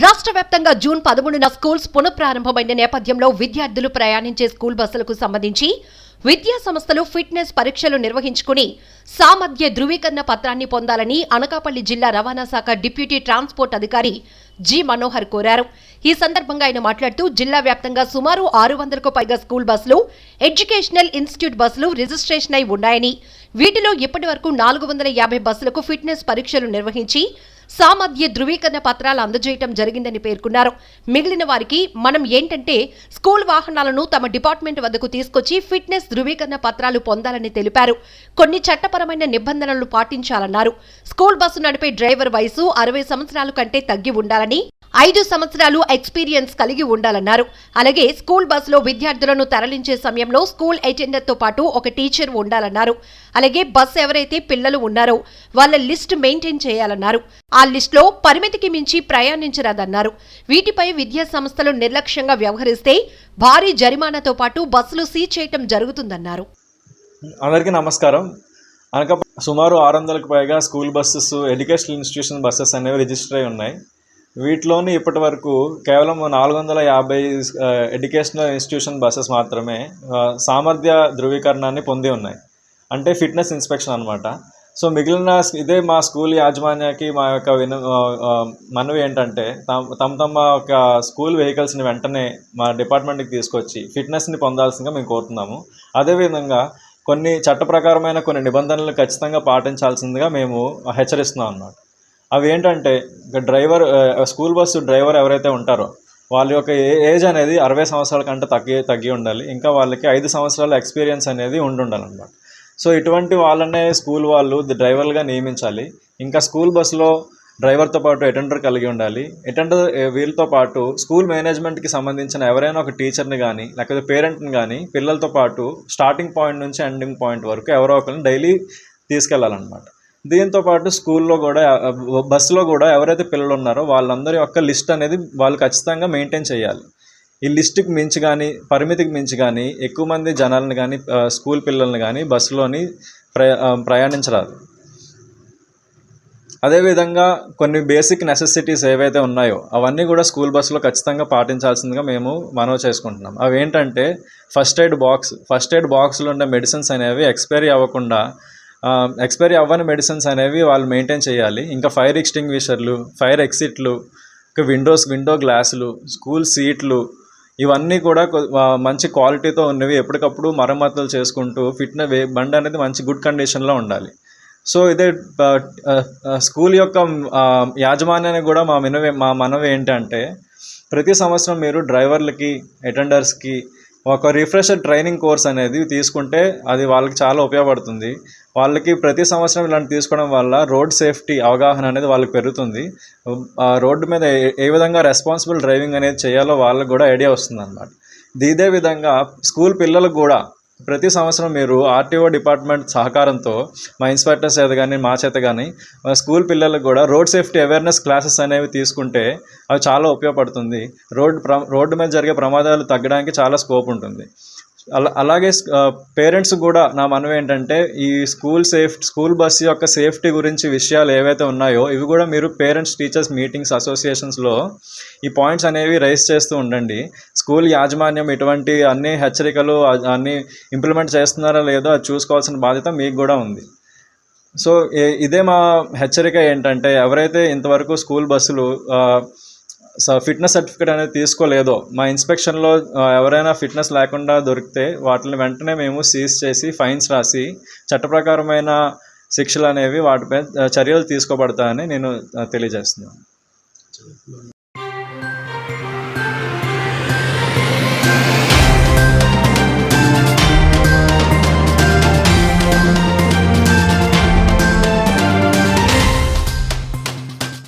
రాష్ట్ర వ్యాప్తంగా జూన్ పదమూడున స్కూల్స్ పునఃప్రారంభమైన నేపథ్యంలో విద్యార్థులు ప్రయాణించే స్కూల్ బస్సులకు సంబంధించి విద్యా సంస్థలు ఫిట్నెస్ పరీక్షలు నిర్వహించుకుని సామర్థ్య ధృవీకరణ పత్రాన్ని పొందాలని అనకాపల్లి జిల్లా రవాణా శాఖ డిప్యూటీ ట్రాన్స్పోర్ట్ అధికారి జి మనోహర్ కోరారు. ఈ సందర్భంగా ఆయన మాట్లాడుతూ జిల్లా వ్యాప్తంగా సుమారు ఆరు వందలకు పైగా స్కూల్ బస్సులు ఎడ్యుకేషనల్ ఇన్స్టిట్యూట్ బస్సులు రిజిస్ట్రేషన్ అయి ఉన్నాయని వీటిలో ఇప్పటి వరకు నాలుగు వందల యాభై బస్సులకు ఫిట్నెస్ పరీక్షలు నిర్వహించి సామర్థ్య ధృవీకరణ పత్రాలు అందజేయటం జరిగిందని పేర్కొన్నారు. మిగిలిన వారికి మనం ఏంటంటే స్కూల్ వాహనాలను తమ డిపార్ట్మెంట్ వద్దకు తీసుకొచ్చి ఫిట్నెస్ ధృవీకరణ పత్రాలు పొందాలని తెలిపారు. కొన్ని చట్టపరమైన నిబంధనలు పాటించాలన్నారు. స్కూల్ బస్సు నడిపే డ్రైవర్ వయసు అరవై సంవత్సరాల కంటే తగ్గి ఉండాలని ఐదు సంవత్సరాలు ఎక్స్పీరియన్స్ కలిగి ఉండాలన్నారు. అలాగే స్కూల్ బస్సులో విద్యార్థులను తరలించే సమయంలో స్కూల్ అటెండర్తో పాటు ఒక టీచర్ ఉండాలన్నారు. అలాగే బస్ ఎవరైతే పిల్లలు ఉన్నారో వాళ్ళ లిస్ట్ మెయింటైన్ చేయాలన్నారు. ఆ లిస్టులో పరిమితికి మించి ప్రయాణించరాదన్నారు. వీటిపై విద్యా సంస్థలు నిర్లక్ష్యంగా వ్యవహరిస్తే భారీ జరిమానాతో పాటు బస్సులు సీజ్ చేయటం జరుగుతుందన్నారు. అందరికీ నమస్కారం. అనక సుమారు ఆరు వందలకు పైగా school buses educational institution buses అనేవి రిజిస్టర్ అయి ఉన్నాయి. వీటిలోని ఇప్పటి వరకు కేవలం నాలుగు వందల యాభై ఎడ్యుకేషనల్ ఇన్స్టిట్యూషన్ బస్సెస్ మాత్రమే సామర్థ్య ధృవీకరణాన్ని పొంది ఉన్నాయి. అంటే ఫిట్నెస్ ఇన్స్పెక్షన్ అనమాట సో మిగిలిన ఇదే మా స్కూల్ యాజమాన్యానికి మా యొక్క విన మనవి ఏంటంటే తమ తమ తమ యొక్క స్కూల్ వెహికల్స్ని వెంటనే మా డిపార్ట్మెంట్కి తీసుకొచ్చి ఫిట్నెస్ని పొందాల్సిందిగా మేము కోరుతున్నాము. అదేవిధంగా కొన్ని చట్టప్రకారమైన కొన్ని నిబంధనలు ఖచ్చితంగా పాటించాల్సిందిగా మేము హెచ్చరిస్తున్నాం అన్నమాట. అవి ఏంటంటే డ్రైవర్ స్కూల్ బస్సు డ్రైవర్ ఎవరైతే ఉంటారో వాళ్ళ యొక్క ఏ ఏజ్ అనేది అరవై సంవత్సరాల కంటే తగ్గి తగ్గి ఉండాలి. ఇంకా వాళ్ళకి ఐదు సంవత్సరాల ఎక్స్పీరియన్స్ అనేది ఉండి ఉండాలన్నమాట సో ఇటువంటి వాళ్ళనే స్కూల్ వాళ్ళు డ్రైవర్లుగా నియమించాలి. ఇంకా స్కూల్ బస్సులో డ్రైవర్తో పాటు అటెండర్ కలిగి ఉండాలి. అటెండర్ వీళ్ళతో పాటు స్కూల్ మేనేజ్మెంట్కి సంబంధించిన ఎవరైనా ఒక టీచర్ని కానీ లేకపోతే పేరెంట్ని కానీ పిల్లలతో పాటు స్టార్టింగ్ పాయింట్ నుంచి ఎండింగ్ పాయింట్ వరకు ఎవరో ఒకరిని డైలీ తీసుకెళ్ళాలన్నమాట. దీంతో పాటు స్కూల్లో కూడా బస్సులో కూడా ఎవరైతే పిల్లలు ఉన్నారో వాళ్ళందరి యొక్క లిస్ట్ అనేది వాళ్ళు ఖచ్చితంగా మెయింటైన్ చేయాలి. ఈ లిస్టుకి మించి కానీ పరిమితికి మించి కానీ ఎక్కువ మంది జనాలను కానీ స్కూల్ పిల్లల్ని కానీ బస్సులోని ప్రయా ప్రయాణించరాదు. అదేవిధంగా కొన్ని బేసిక్ నెసెసిటీస్ ఏవైతే ఉన్నాయో అవన్నీ కూడా స్కూల్ బస్సులో ఖచ్చితంగా పాటించాల్సిందిగా మేము మనవి చేసుకుంటున్నాం. అవి ఏంటంటే first aid box first aid బాక్స్లో ఉండే మెడిసిన్స్ అనేవి ఎక్స్పైరీ అవ్వకుండా Um, ఎక్స్పైరీ అవ్వని మెడిసిన్స్ అనేవి వాళ్ళు మెయింటైన్ చేయాలి. ఇంకా ఫైర్ ఎక్స్టింగ్విషర్లు ఫైర్ ఎక్సిట్లు ఇంకా విండోస్ విండో గ్లాసులు స్కూల్ సీట్లు ఇవన్నీ కూడా మంచి క్వాలిటీతో ఉన్నవి ఎప్పటికప్పుడు మరమ్మతులు చేసుకుంటూ ఫిట్న వే- బండి అనేది మంచి గుడ్ కండిషన్లో ఉండాలి. సో ఇదే స్కూల్ యొక్క యాజమాన్యానికి కూడా మా మినవే మా మనవి ఏంటంటే ప్రతి సంవత్సరం మీరు డ్రైవర్లకి అటెండర్స్కి ఒక రిఫ్రెషర్ ట్రైనింగ్ కోర్స్ అనేది తీసుకుంటే అది వాళ్ళకి చాలా ఉపయోగపడుతుంది. వాళ్ళకి ప్రతి సంవత్సరం ఇలాంటి తీసుకోవడం వల్ల రోడ్ సేఫ్టీ అవగాహన అనేది వాళ్ళకి పెరుగుతుంది. ఆ రోడ్డు మీద ఏ- ఏ విధంగా రెస్పాన్సిబుల్ డ్రైవింగ్ అనేది చేయాలో వాళ్ళకి కూడా ఐడియా వస్తుంది అన్నమాట ఇదే విధంగా స్కూల్ పిల్లలకు కూడా ప్రతి సంవత్సరం మీరు ఆర్టీఓ డిపార్ట్మెంట్ సహకారంతో మా ఇన్స్పెక్టర్స్ చేత కానీ మా చేత కానీ మా స్కూల్ పిల్లలకు కూడా రోడ్ సేఫ్టీ అవేర్నెస్ క్లాసెస్ అనేవి తీసుకుంటే అవి చాలా ఉపయోగపడుతుంది. రోడ్ ప్ర రోడ్డు మీద జరిగే ప్రమాదాలు తగ్గడానికి చాలా స్కోప్ ఉంటుంది. అలా అలాగే పేరెంట్స్ కూడా నా మనవి ఏంటంటే ఈ స్కూల్ సేఫ్ స్కూల్ బస్సు యొక్క సేఫ్టీ గురించి విషయాలు ఏవైతే ఉన్నాయో ఇవి కూడా మీరు పేరెంట్స్ టీచర్స్ మీటింగ్స్ అసోసియేషన్స్లో ఈ పాయింట్స్ అనేవి రైస్ చేస్తూ ఉండండి. స్కూల్ యాజమాన్యం ఇటువంటి అన్ని హెచ్చరికలు అన్ని ఇంప్లిమెంట్ చేస్తున్నారా లేదో అది చూసుకోవాల్సిన బాధ్యత మీకు కూడా ఉంది. సో ఇదే మా హెచ్చరిక ఏంటంటే ఎవరైతే ఇంతవరకు స్కూల్ బస్సులు ఫిట్నెస్ సర్టిఫికేట్ అనేది తీసుకోలేదో. మా ఇన్స్పెక్షన్లో ఎవరైనా ఫిట్నెస్ లేకుండా దొరికితే వాటిని వెంటనే మేము సీజ్ చేసి ఫైన్స్ రాసి చట్టప్రకారమైన శిక్షలు అనేవి వాటిపై చర్యలు తీసుకోబడతాయని నేను తెలియజేస్తున్నాను.